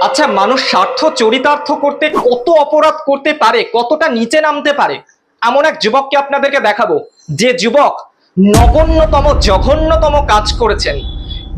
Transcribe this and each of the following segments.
আচ্ছা মানুষ স্বার্থ চরিতার্থ করতে কত অপরাধ করতে পারে, কতটা নিচে নামতে পারে? এমন এক যুবককে আপনাদেরকে দেখাবো। যে যুবক নগণ্যতম, জঘন্যতম কাজ করেছেন।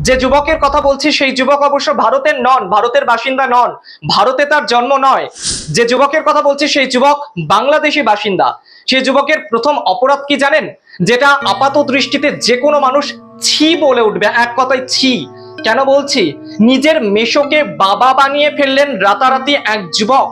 যে যুবকের কথা বলছি, সেই যুবক অবশ্য ভারতের নন, ভারতের বাসিন্দা নন। ভারতে তার জন্ম নয়। যে যুবকের কথা বলছি, সেই যুবক বাংলাদেশি বাসিন্দা। সেই যুবকের প্রথম অপরাধ কি জানেন? যেটা আপাত দৃষ্টিতে যে কোনো মানুষ ছি বলে উঠবে। এক কথায় ছি। কেন বলছি? নিজের মেশোকে বাবা বানিয়ে ফেললেন রাতারাতি এক যুবক।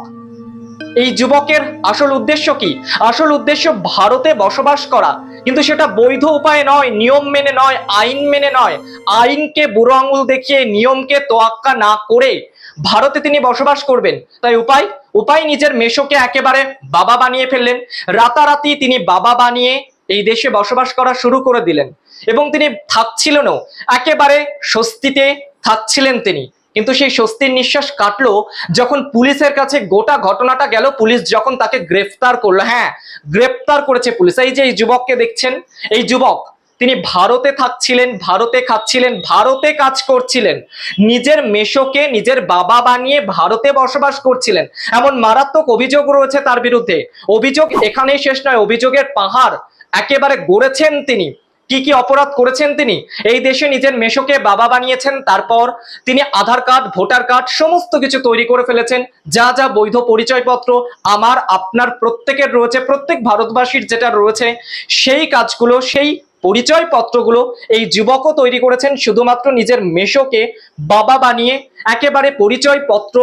এই যুবকের আসল উদ্দেশ্য কি? আসল উদ্দেশ্য ভারতে বসবাস করা। কিন্তু সেটা বৈধ উপায়ে নয়, নিয়ম মেনে নয়, আইন মেনে নয়। আইনকে বুড়ো আঙুল দেখিয়ে নিয়মকে তোয়াক্কা না করে ভারতে তিনি বসবাস করবেন। তাই উপায়? উপায় নিজের মেশোকে একেবারে বাবা বানিয়ে ফেললেন। রাতারাতি তিনি বাবা বানিয়ে এই দেশে বসবাস করা শুরু করে দিলেন। এবং তিনি থাকছিলেনও। একেবারে স্বস্তিতে থাকছিলেন তিনি। কিন্তু সেই স্বস্তির নিঃশ্বাস কাটলো যখন পুলিশের কাছে গোটা ঘটনাটা গেল। পুলিশ যখন তাকে গ্রেফতার করল হ্যাঁ গ্রেফতার করেছে পুলিশ। এই যে এই যুবককে দেখছেন, এই যুবক, তিনি ভারতে থাকছিলেন, ভারতে খাচ্ছিলেন, ভারতে কাজ করছিলেন। নিজের মেশোকে নিজের বাবা বানিয়ে ভারতে বসবাস করছিলেন। এমন মারাত্মক অভিযোগ রয়েছে তার বিরুদ্ধে। অভিযোগ এখানেই শেষ নয়, অভিযোগের পাহাড় একেবারে গড়েছেন তিনি। কি কি অপরাধ করেছেন তিনি? এই দেশে নিজের মেশোকে বাবা বানিয়েছেন, তারপর তিনি আধার কার্ড, ভোটার কার্ড সমস্ত কিছু তৈরি করে ফেলেছেন। যা যা বৈধ পরিচয়পত্র আমার, আপনার, প্রত্যেকের রয়েছে, প্রত্যেক ভারতবাসীর যেটা রয়েছে, সেই কাজগুলো, সেই পরিচয়পত্রগুলো এই যুবকও তৈরি করেছেন। শুধুমাত্র নিজের মেশোকে বাবা বানিয়ে একেবারে পরিচয়পত্র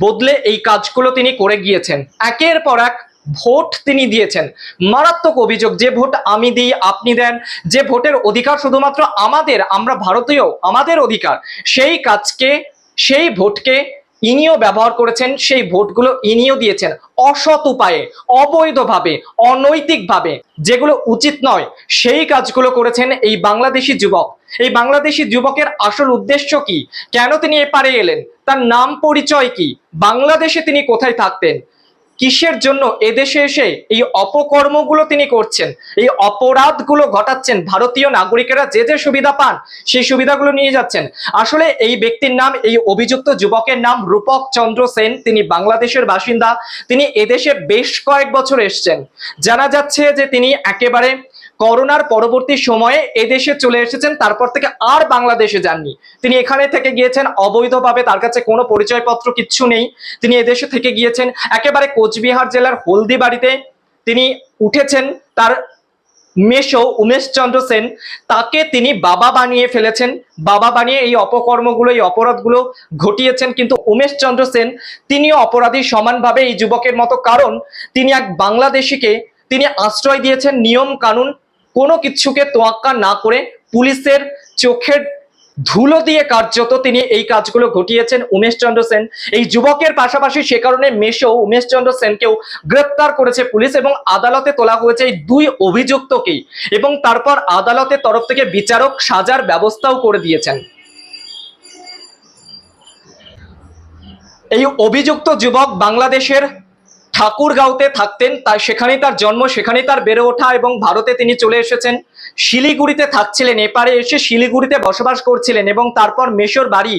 বদলে এই কাজগুলো তিনি করে গিয়েছেন। একের পর এক ভোট তিনি দিয়েছেন। মারাত্মক অভিযোগ, যে ভোট আমি দিই, আপনি দেন, যে ভোটের অধিকার শুধুমাত্র আমাদের, আমরা ভারতীয়, আমাদের অধিকার, সেই কাজকে, সেই ভোটকে ইনিও ব্যবহার করেছেন, সেই ভোটগুলো ইনিও দিয়েছেন অসৎ উপায়ে, অবৈধভাবে, অনৈতিকভাবে, যেগুলো উচিত নয়, সেই কাজগুলো করেছেন এই বাংলাদেশি যুবক। এই বাংলাদেশি যুবকের আসল উদ্দেশ্য কি? কেন তিনি এপারে এলেন? তার নাম পরিচয় কি? বাংলাদেশে তিনি কোথায় থাকতেন? কিসের জন্য এদেশে এসে এই অপকর্মগুলো তিনি করছেন? এই অপরাধগুলো ঘটাচ্ছেন ভারতীয় নাগরিকেরা যে যে সুবিধা পান, সেই সুবিধাগুলো নিয়ে যাচ্ছেন। আসলে এই ব্যক্তির নাম, এই অভিযুক্ত যুবকের নাম রূপক চন্দ্র সেন। তিনি বাংলাদেশের বাসিন্দা। তিনি এদেশে বেশ কয়েক বছর এসছেন। জানা যাচ্ছে যে তিনি একেবারে করোনার পরবর্তী সময়ে এদেশে চলে এসেছেন, তারপর থেকে আর বাংলাদেশে যাননি। তিনি এখানে থেকে গিয়েছেন, অবৈধভাবে তার কাছে কোনো পরিচয়পত্র কিচ্ছু নেই। তিনি এদেশে থেকে গিয়েছেন, একেবারে কোচবিহার জেলার হলদিবাড়িতে। তিনি উঠেছেন তার মেশো উমেশ চন্দ্র সেন। তাকে তিনি বাবা বানিয়ে ফেলেছেন। বাবা বানিয়ে এই অপকর্মগুলো, এই অপরাধগুলো ঘটিয়েছেন কিন্তু উমেশ চন্দ্র সেন। তিনিও অপরাধী সমানভাবে এই যুবকের মতো। কারণ তিনি এক বাংলাদেশিকে, তিনি আশ্রয় দিয়েছেন নিয়ম কানুন কোনো কিছুকে তোয়াক্কা না করে পুলিশের চোখের ধুলো দিয়ে কার্যত তিনি এই কাজগুলো ঘটিয়েছেন। উমেশ চন্দ্র সেন, এই যুবকের পাশাপাশি সে কারণে মেশো উমেশ চন্দ্র সেনকেও গ্রেপ্তার করেছে পুলিশ এবং আদালতে তোলা হয়েছে এই দুই অভিযুক্তকেই এবং তারপর আদালতের তরফ থেকে বিচারক সাজার ব্যবস্থাও করে দিয়েছেন। এই অভিযুক্ত যুবক বাংলাদেশের ঠাকুরগাঁওতে থাকতেন তাই সেখানেই তার জন্ম, সেখানেই তার বেড়ে ওঠা এবং ভারতে তিনি চলে এসেছেন। শিলিগুড়িতে থাকছিলেন, এপারে এসে শিলিগুড়িতে বসবাস করছিলেন এবং তারপর মেশোর বাড়ি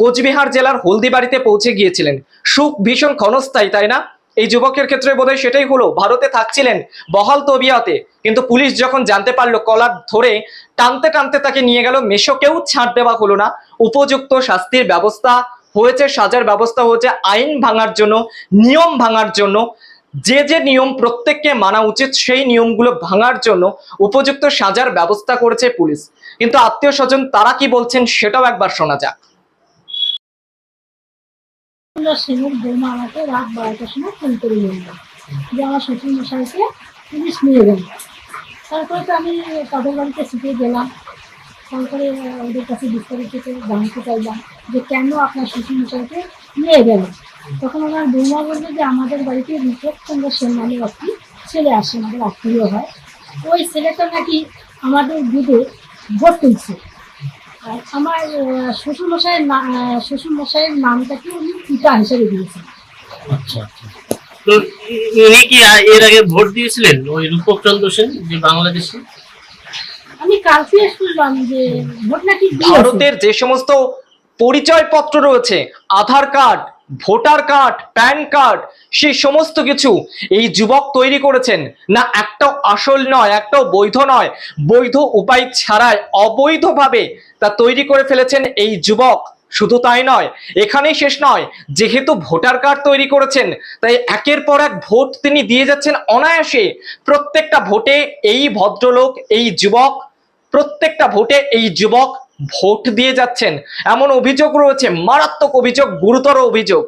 কোচবিহার জেলার হলদিবাড়িতে পৌঁছে গিয়েছিলেন। সুখ ভীষণ ক্ষণস্থায়ী, তাই না? এই যুবকের ক্ষেত্রে বোধহয় সেটাই হলো, ভারতে থাকছিলেন বহাল তবিয়াতে, কিন্তু পুলিশ যখন জানতে পারল, কলার ধরে টানতে টানতে তাকে নিয়ে গেল, মেশোকেও ছাড় দেওয়া হলো না। উপযুক্ত শাস্তির ব্যবস্থা হয়েছে, সাজার ব্যবস্থা হয়েছে, আইন ভাঙার জন্য, নিয়ম ভাঙার জন্য। যে যে নিয়ম প্রত্যেককে মানা উচিত, সেই নিয়মগুলো ভাঙার জন্য উপযুক্ত সাজার ব্যবস্থা করেছে পুলিশ। কিন্তু আত্মীয় স্বজন, তারা কি বলছেন সেটাও একবার শোনা যাক। তারপরে তো আমি তাদের বাড়িতে ছুটে গেলাম তারপরে ওদের কাছে বিস্তারিত জানতে চাইলাম যে কেন আপনার শ্বশুর মশাইকে নিয়ে গেল। তখন আমার বৌমা বলল যে, আমাদের বাড়িতে রূপক চন্দ্র সেন নামে একটি ছেলে আসে, আমাদের আত্মীয় হয়। ওই ছেলেটা নাকি আমাদের দুধে ভোট তুলছে। আর আমার শ্বশুরমশাইয়ের শ্বশুরমশাইয়ের নামটাকে উনি পিতা হিসেবে দিয়েছেন। আচ্ছা আচ্ছা। ইনি কি এর আগে ভোট দিয়েছিলেন ওই রূপক চন্দ্র সেন, যে বাংলাদেশে? ভারতের যে সমস্ত পরিচয়পত্র রয়েছে, Aadhaar card, voter card, PAN card সেই সমস্ত কিছু এই যুবক তৈরি করেছেন। না, একটাও আসল নয়, একটাও বৈধ নয়। বৈধ উপায় ছাড়াই অবৈধভাবে তা তৈরি করে ফেলেছেন এই যুবক। শুধু তাই নয়, এখানেই শেষ নয়, যেহেতু ভোটার কার্ড তৈরি করেছেন, তাই একের পর এক ভোট তিনি দিয়ে যাচ্ছেন অনায়াসে। প্রত্যেকটা ভোটে এই ভদ্রলোক, এই যুবক প্রত্যেকটা ভোটে এই যুবক ভোট দিয়ে যাচ্ছেন। এমন অভিযোগ রয়েছে, মারাত্মক অভিযোগ, গুরুতর অভিযোগ।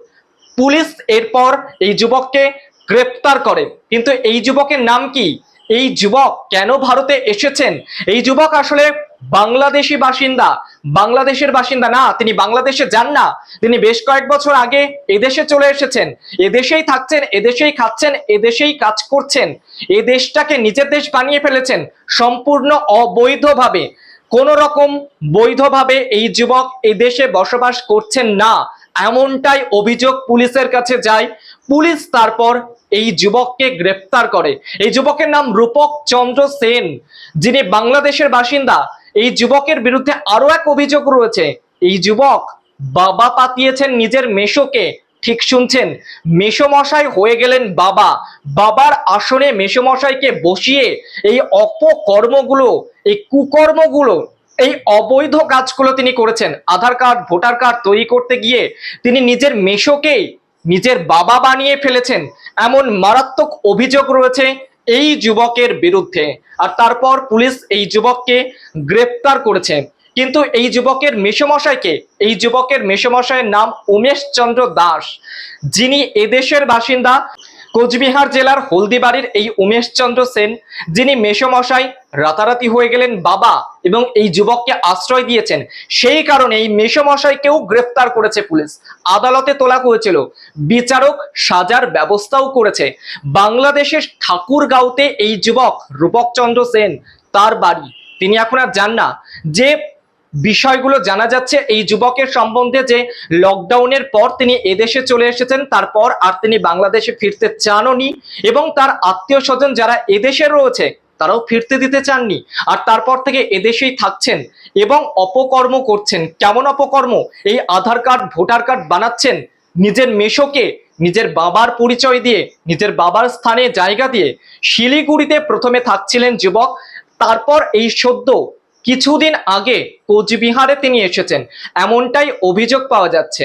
পুলিশ এরপর এই যুবককে গ্রেপ্তার করে। কিন্তু এই যুবকের নাম কি? এই যুবক কেন ভারতে এসেছেন? এই যুবক আসলে বাংলাদেশি বাসিন্দা। বাংলাদেশের বাসিন্দা না, তিনি বাংলাদেশে যান না। তিনি বেশ কয়েক বছর আগে এদেশে চলে এসেছেন। এদেশেই থাকছেন, এদেশেই খাচ্ছেন, এদেশেই কাজ করছেন। এ দেশটাকে নিজের দেশ বানিয়ে ফেলেছেন সম্পূর্ণ অবৈধভাবে। কোন রকম বৈধভাবে এই যুবক এদেশে বসবাস করছেন না। এমনটাই অভিযোগ পুলিশের কাছে যায়। পুলিশ তারপর এই যুবককে গ্রেপ্তার করে। এই যুবকের নাম রূপক চন্দ্র সেন, যিনি বাংলাদেশের বাসিন্দা। এই যুবকের বিরুদ্ধে আরও এক অভিযোগ রয়েছে। এই যুবক বাবা পাতিয়েছেন নিজের মেশোকে ঠিক শুনছেন মেশোমশাই হয়ে গেলেন বাবা। বাবার আসনে মেশোমশাইকে বসিয়ে এই অপকর্মগুলো, এই কুকর্মগুলো এই অবৈধ কাজগুলো তিনি করেছেন। আধার কার্ড, ভোটার কার্ড তৈরি করতে গিয়ে তিনি নিজের মেশোকেই নিজের বাবা বানিয়ে ফেলেছেন। এমন মারাত্মক অভিযোগ রয়েছে এই যুবকের বিরুদ্ধে। আর তারপর পুলিশ এই যুবককে গ্রেপ্তার করেছে। কিন্তু এই যুবকের মেসমশাইকে, এই যুবকের মেসমশাইয়ের নাম উমেশ চন্দ্র দাস, যিনি এদেশের বাসিন্দা কোচবিহার জেলার হলদিবাড়ির এই উমেশ চন্দ্র সেন, যিনি মেসমশাই, রাতারাতি হয়ে গেলেন বাবা এবং এই যুবককে আশ্রয় দিয়েছেন। সেই কারণে এই মেসমশাইকেও গ্রেফতার করেছে পুলিশ। আদালতে তোলা হয়েছিল, বিচারক সাজার ব্যবস্থাও করেছে। বাংলাদেশের ঠাকুরগাঁওতে এই যুবক রূপকচন্দ্র সেন, তার বাড়ি। তিনি এখন আর যান না। যে বিষয়গুলো জানা যাচ্ছে এই যুবকের সম্বন্ধে যে লকডাউনের পর তিনি এদেশে চলে এসেছেন, তারপর আর তিনি বাংলাদেশে ফিরতে চাননি এবং তার আত্মীয় স্বজন যারা এদেশে রয়েছে, তারাও ফিরতে দিতে চাননি আর তারপর থেকে এদেশেই থাকছেন এবং অপকর্ম করছেন। কেমন অপকর্ম? এই আধার কার্ড, ভোটার কার্ড বানাচ্ছেন নিজের মেশোকে নিজের বাবার পরিচয় দিয়ে, নিজের বাবার স্থানে জায়গা দিয়ে। শিলিগুড়িতে প্রথমে থাকছিলেন যুবক, তারপর এই সদ্য কিছুদিন আগে কোচবিহারে তিনি এসেছেন। এমনটাই অভিযোগ পাওয়া যাচ্ছে।